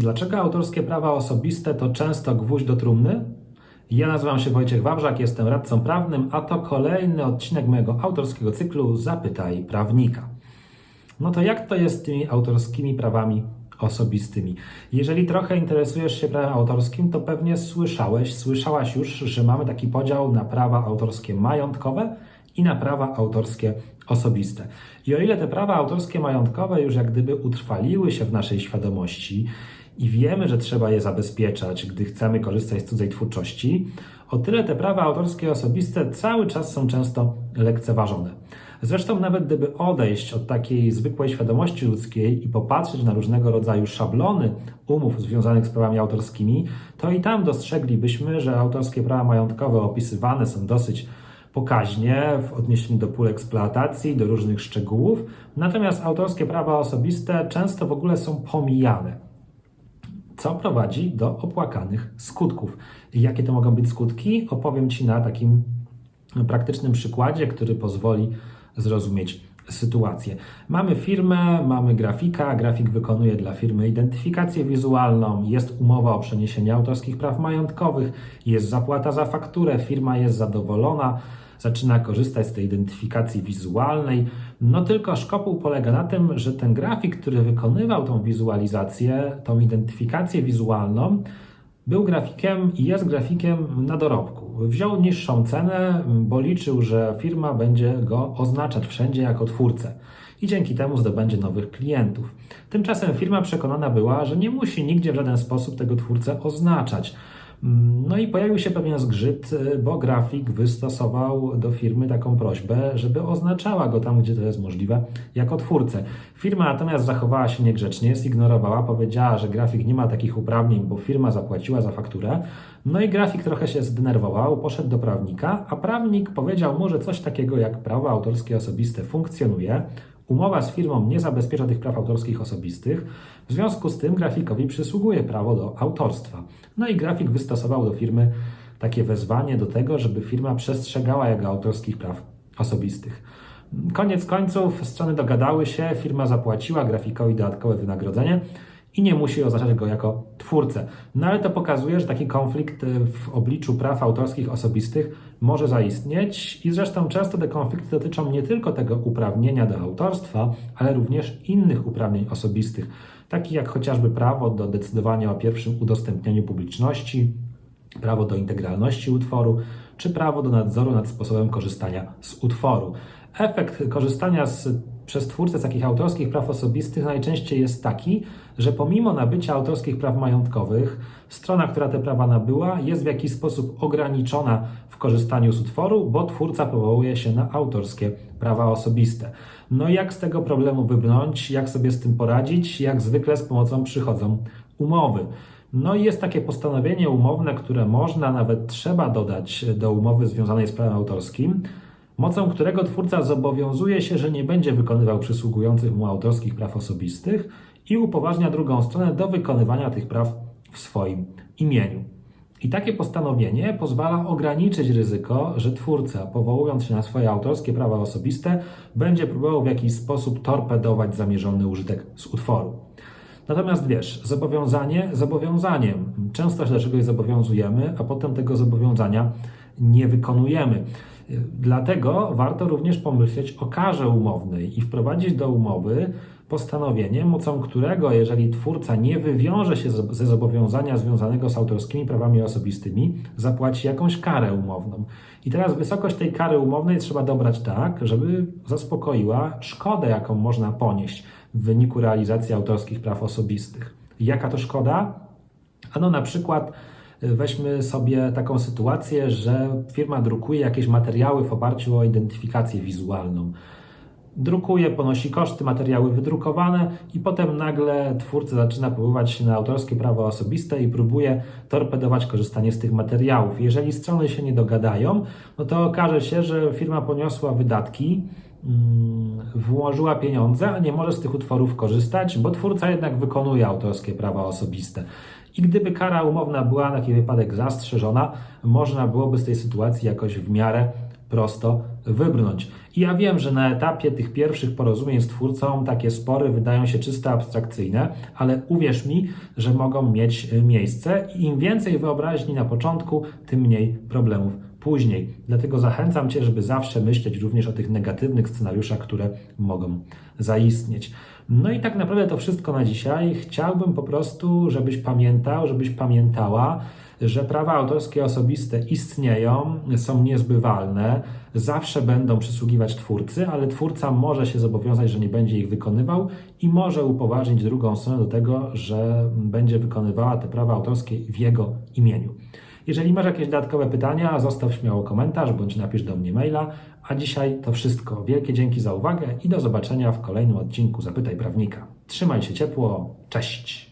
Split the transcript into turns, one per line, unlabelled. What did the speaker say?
Dlaczego autorskie prawa osobiste to często gwóźdź do trumny? Ja nazywam się Wojciech Wawrzak, jestem radcą prawnym, a to kolejny odcinek mojego autorskiego cyklu Zapytaj prawnika. No to jak to jest z tymi autorskimi prawami osobistymi? Jeżeli trochę interesujesz się prawem autorskim, to pewnie słyszałeś, słyszałaś już, że mamy taki podział na prawa autorskie majątkowe i na prawa autorskie osobiste. I o ile te prawa autorskie majątkowe już jak gdyby utrwaliły się w naszej świadomości i wiemy, że trzeba je zabezpieczać, gdy chcemy korzystać z cudzej twórczości, o tyle te prawa autorskie osobiste cały czas są często lekceważone. Zresztą, nawet gdyby odejść od takiej zwykłej świadomości ludzkiej i popatrzeć na różnego rodzaju szablony umów związanych z prawami autorskimi, to i tam dostrzeglibyśmy, że autorskie prawa majątkowe opisywane są dosyć pokaźnie w odniesieniu do pól eksploatacji, do różnych szczegółów, natomiast autorskie prawa osobiste często w ogóle są pomijane co prowadzi do opłakanych skutków. Jakie to mogą być skutki? Opowiem Ci na takim praktycznym przykładzie, który pozwoli zrozumieć sytuację. Mamy firmę, mamy grafika, grafik wykonuje dla firmy identyfikację wizualną, jest umowa o przeniesienie autorskich praw majątkowych, jest zapłata za fakturę, firma jest zadowolona, zaczyna korzystać z tej identyfikacji wizualnej. No tylko szkopuł polega na tym, że ten grafik, który wykonywał tą wizualizację, tą identyfikację wizualną, był grafikiem i jest grafikiem na dorobku. Wziął niższą cenę, bo liczył, że firma będzie go oznaczać wszędzie jako twórcę i dzięki temu zdobędzie nowych klientów. Tymczasem firma przekonana była, że nie musi nigdzie w żaden sposób tego twórcę oznaczać. No i pojawił się pewien zgrzyt, bo grafik wystosował do firmy taką prośbę, żeby oznaczała go tam, gdzie to jest możliwe, jako twórcę. Firma natomiast zachowała się niegrzecznie, zignorowała, powiedziała, że grafik nie ma takich uprawnień, bo firma zapłaciła za fakturę. No i grafik trochę się zdenerwował, poszedł do prawnika, a prawnik powiedział mu, że coś takiego jak prawo autorskie osobiste funkcjonuje. Umowa z firmą nie zabezpiecza tych praw autorskich osobistych, w związku z tym grafikowi przysługuje prawo do autorstwa. No i grafik wystosował do firmy takie wezwanie do tego, żeby firma przestrzegała jego autorskich praw osobistych. Koniec końców strony dogadały się, firma zapłaciła grafikowi dodatkowe wynagrodzenie i nie musi oznaczać go jako twórcę. No ale to pokazuje, że taki konflikt w obliczu praw autorskich osobistych może zaistnieć i zresztą często te konflikty dotyczą nie tylko tego uprawnienia do autorstwa, ale również innych uprawnień osobistych, takich jak chociażby prawo do decydowania o pierwszym udostępnianiu publiczności, prawo do integralności utworu, czy prawo do nadzoru nad sposobem korzystania z utworu. Efekt korzystania z, przez twórcę takich autorskich praw osobistych najczęściej jest taki, że pomimo nabycia autorskich praw majątkowych, strona, która te prawa nabyła, jest w jakiś sposób ograniczona w korzystaniu z utworu, bo twórca powołuje się na autorskie prawa osobiste. No jak z tego problemu wybrnąć, jak sobie z tym poradzić? Jak zwykle z pomocą przychodzą umowy. No i jest takie postanowienie umowne, które można, nawet trzeba dodać do umowy związanej z prawem autorskim, mocą którego twórca zobowiązuje się, że nie będzie wykonywał przysługujących mu autorskich praw osobistych i upoważnia drugą stronę do wykonywania tych praw w swoim imieniu. I takie postanowienie pozwala ograniczyć ryzyko, że twórca, powołując się na swoje autorskie prawa osobiste, będzie próbował w jakiś sposób torpedować zamierzony użytek z utworu. Natomiast wiesz, zobowiązanie zobowiązaniem. Często się do czegoś zobowiązujemy, a potem tego zobowiązania nie wykonujemy. Dlatego warto również pomyśleć o karze umownej i wprowadzić do umowy postanowienie, mocą którego, jeżeli twórca nie wywiąże się ze zobowiązania związanego z autorskimi prawami osobistymi, zapłaci jakąś karę umowną. I teraz wysokość tej kary umownej trzeba dobrać tak, żeby zaspokoiła szkodę, jaką można ponieść w wyniku realizacji autorskich praw osobistych. Jaka to szkoda? Ano na przykład Weźmy sobie taką sytuację, że firma drukuje jakieś materiały w oparciu o identyfikację wizualną. Drukuje, ponosi koszty, materiały wydrukowane i potem nagle twórca zaczyna powoływać się na autorskie prawo osobiste i próbuje torpedować korzystanie z tych materiałów. Jeżeli strony się nie dogadają, no to okaże się, że firma poniosła wydatki, włożyła pieniądze, a nie może z tych utworów korzystać, bo twórca jednak wykonuje autorskie prawa osobiste. I gdyby kara umowna była na taki wypadek zastrzeżona, można byłoby z tej sytuacji jakoś w miarę prosto wybrnąć. I ja wiem, że na etapie tych pierwszych porozumień z twórcą takie spory wydają się czysto abstrakcyjne, ale uwierz mi, że mogą mieć miejsce i im więcej wyobraźni na początku, tym mniej problemów później. Dlatego zachęcam Cię, żeby zawsze myśleć również o tych negatywnych scenariuszach, które mogą zaistnieć. No i tak naprawdę to wszystko na dzisiaj. Chciałbym po prostu, żebyś pamiętał, żebyś pamiętała, że prawa autorskie osobiste istnieją, są niezbywalne, zawsze będą przysługiwać twórcy, ale twórca może się zobowiązać, że nie będzie ich wykonywał i może upoważnić drugą stronę do tego, że będzie wykonywała te prawa autorskie w jego imieniu. Jeżeli masz jakieś dodatkowe pytania, zostaw śmiało komentarz bądź napisz do mnie maila. A dzisiaj to wszystko. Wielkie dzięki za uwagę i do zobaczenia w kolejnym odcinku Zapytaj Prawnika. Trzymaj się ciepło. Cześć!